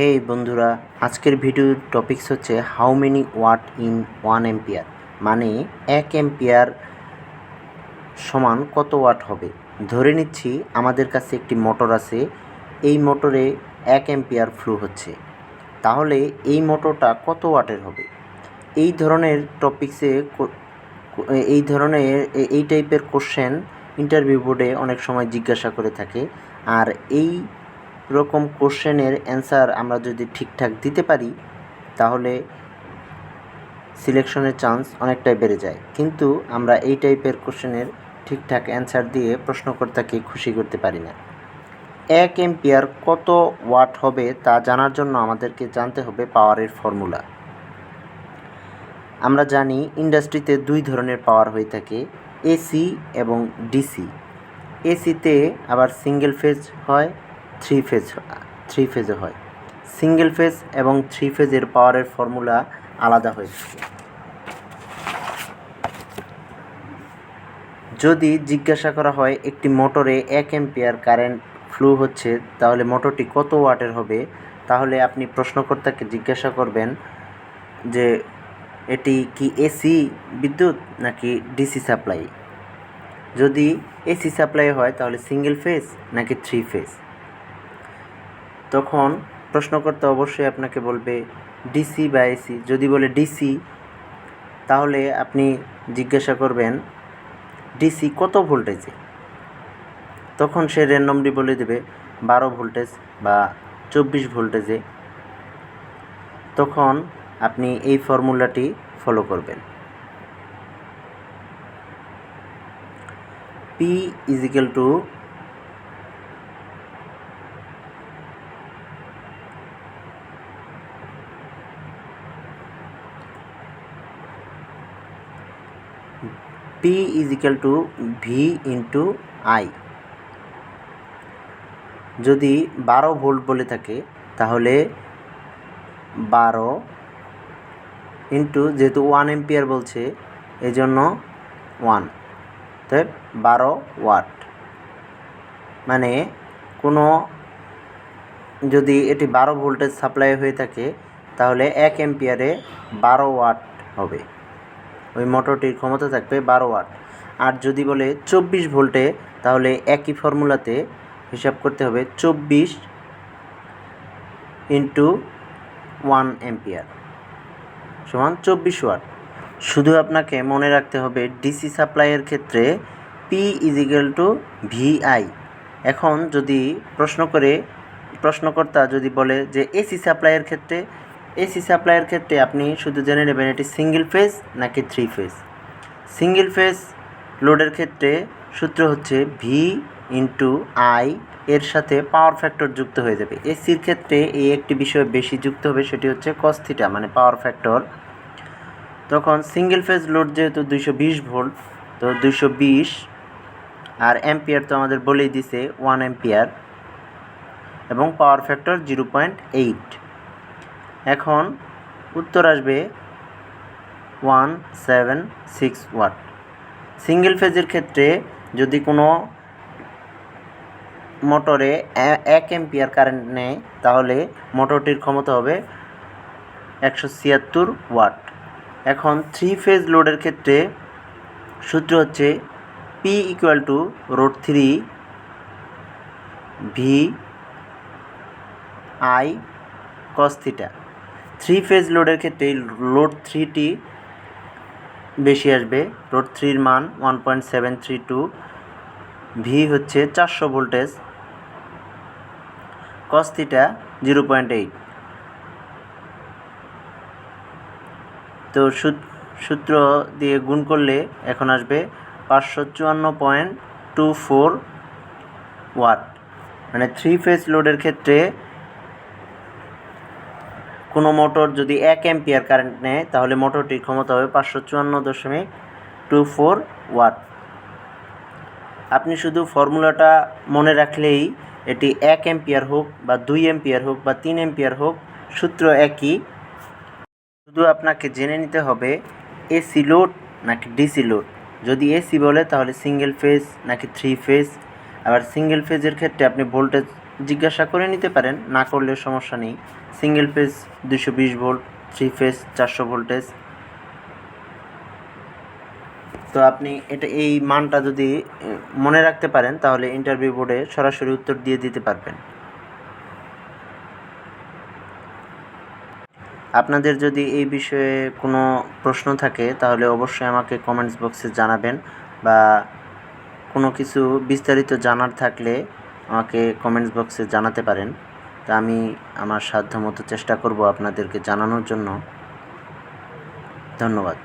হে বন্ধুরা, আজকের ভিডিওর টপিকস হচ্ছে how many watt in one ampere মানে এক এম্পিয়ার সমান কত ওয়াট হবে? ধরে নিচ্ছি আমাদের কাছে একটি মোটর আছে, এই মোটরে এক এম্পিয়ার ফ্লো হচ্ছে। তাহলে এই মোটরটা কত ওয়াটের হবে? এই ধরনের টপিকসে এই ধরনের এই টাইপের কোশ্চেন ইন্টারভিউ বোর্ডে অনেক সময় জিজ্ঞাসা করে থাকে। আর এই রকম কোশ্চেনের অ্যান্সার আমরা যদি ঠিকঠাক দিতে পারি, তাহলে সিলেকশনের চান্স অনেকটাই বেড়ে যায়। কিন্তু আমরা এই টাইপের কোশ্চেনের ঠিকঠাক অ্যান্সার দিয়ে প্রশ্নকর্তাকে খুশি করতে পারি না। এক এম্পিয়ার কত ওয়াট হবে তা জানার জন্য আমাদেরকে জানতে হবে পাওয়ারের ফর্মুলা। আমরা জানি ইন্ডাস্ট্রিতে দুই ধরনের পাওয়ার হয়ে থাকে, এসি এবং ডিসি। এসিতে আবার সিঙ্গেল ফেজ হয় থ্রি ফেজ থ্রি ফেজও হয়। সিঙ্গেল ফেজ এবং থ্রি ফেজের পাওয়ারের ফর্মুলা আলাদা হয়ে থাকে। যদি জিজ্ঞাসা করা হয় একটি মোটরে এক এম্পিয়ার কারেন্ট ফ্লো হচ্ছে, তাহলে মোটরটি কত ওয়াটের হবে? তাহলে আপনি প্রশ্নকর্তাকে জিজ্ঞাসা করবেন যে, এটি কি এসি বিদ্যুৎ নাকি ডিসি সাপ্লাই যদি এসি সাপ্লাই হয়, তাহলে সিঙ্গেল ফেজ নাকি থ্রি ফেজ তখন প্রশ্নকর্তা অবশ্যই আপনাকে বলবে, ডিসি বা এসি? যদি বলে ডিসি, তাহলে আপনি জিজ্ঞাসা করবেন, ডিসি কত ভোল্টেজে? তখন সে র্যান্ডমলি বলে দেবে, বারো ভোল্টেজ বা চব্বিশ ভোল্টেজে। তখন আপনি এই ফর্মুলাটি ফলো করবেন। P equal to P equal to V into I যদি বারো ভোল্ট বলে থাকে, তাহলে বারো ইন্টু যেহেতু ওয়ান এম্পিয়ার বলছে এই জন্য ওয়ান তাই বারো ওয়াট মানে কোনো যদি এটি বারো ভোল্টেজ সাপ্লাই হয়ে থাকে, তাহলে এক এম্পিয়ারে বারো ওয়াট হবে। ওই মোটরটির ক্ষমতা থাকবে বারো ওয়াট। আর যদি বলে চব্বিশ ভোল্টে, তাহলে একই ফর্মুলাতে হিসাব করতে হবে চব্বিশ ইন্টু ওয়ান এম্পিয়ার সমান চব্বিশ ওয়াট। শুধু আপনাকে মনে রাখতে হবে ডিসি সাপ্লাইয়ের ক্ষেত্রে পি ইজিক্যাল টু ভিআই এখন যদি প্রশ্ন করে, প্রশ্নকর্তা যদি বলে যে এসি সাপ্লাইয়ের ক্ষেত্রে এসি সাপ্লাইয়ের ক্ষেত্রে আপনি শুধু জেনে নেবেন এটি সিঙ্গেল ফেজ নাকি থ্রি ফেজ? সিঙ্গেল ফেজ লোডের ক্ষেত্রে সূত্র হচ্ছে ভি ইন্টু আই এর সাথে পাওয়ার ফ্যাক্টর যুক্ত হয়ে যাবে। এসির ক্ষেত্রে এই একটি বিষয় বেশি যুক্ত হবে, সেটি হচ্ছে কস্থিটা মানে পাওয়ার ফ্যাক্টর তখন সিঙ্গেল ফেজ লোড যেহেতু দুইশো বিশ ভোল্ট তো দুইশো বিশ আর অ্যাম্পিয়ার তো আমাদের বলেই দিছে ওয়ান অ্যাম্পিয়ার এবং power factor zero point eight এখন উত্তর আসবে one seven six watt. Single ফেজের ক্ষেত্রে যদি কোনো মোটরে এক এম্পিয়ার কারেন্ট নেয়, তাহলে মোটরটির ক্ষমতা হবে একশো ছিয়াত্তর ওয়াট। এখন থ্রি ফেজ লোডের ক্ষেত্রে সূত্র হচ্ছে P equal to root three V I cos theta three phase লোডের ক্ষেত্রে লোড থ্রিটি বেশি আসবে। লোড থ্রির মান one point seven three two V হচ্ছে চারশো voltage cos theta zero point eight তো সূত- সূত্র দিয়ে গুণ করলে এখন আসবে পাঁচশো চুয়ান্ন পয়েন্ট টু ফোর ওয়াট মানে থ্রি ফেজ লোডের ক্ষেত্রে কোনো মোটর যদি এক অ্যাম্পিয়ার কারেন্ট নেয়, তাহলে মোটরটির ক্ষমতা হবে পাঁচশো চুয়ান্ন দশমিক টু ফোর ওয়াট। আপনি শুধু ফর্মুলাটা মনে রাখলেই এটি এক অ্যাম্পিয়ার হোক বা দুই অ্যাম্পিয়ার হোক বা তিন অ্যাম্পিয়ার হোক, সূত্র একই। শুধু আপনাকে জেনে নিতে হবে, এসি লোড নাকি ডিসি লোড? যদি এসি বলে, তাহলে সিঙ্গেল ফেজ নাকি থ্রি ফেজ আবার সিঙ্গেল ফেজের ক্ষেত্রে আপনি ভোল্টেজ জিজ্ঞাসা করে নিতে পারেন, না করলে সমস্যা নেই। সিঙ্গেল ফেজ দুশো বিশ ভোল্ট, থ্রি ফেজ চারশো ভোল্টেজ। তো আপনি এটা, এই মানটা যদি মনে রাখতে পারেন, তাহলে ইন্টারভিউ বোর্ডে সরাসরি উত্তর দিয়ে দিতে পারবেন। আপনাদের যদি এই বিষয়ে কোনো প্রশ্ন থাকে, তাহলে অবশ্যই আমাকে কমেন্টস বক্সে জানাবেন বা কোনো কিছু বিস্তারিত জানার থাকলে আমাকে কমেন্টস বক্সে জানাতে পারেন। তা আমি আমার সাধ্যমতো চেষ্টা করব আপনাদেরকে জানানোর জন্য। ধন্যবাদ।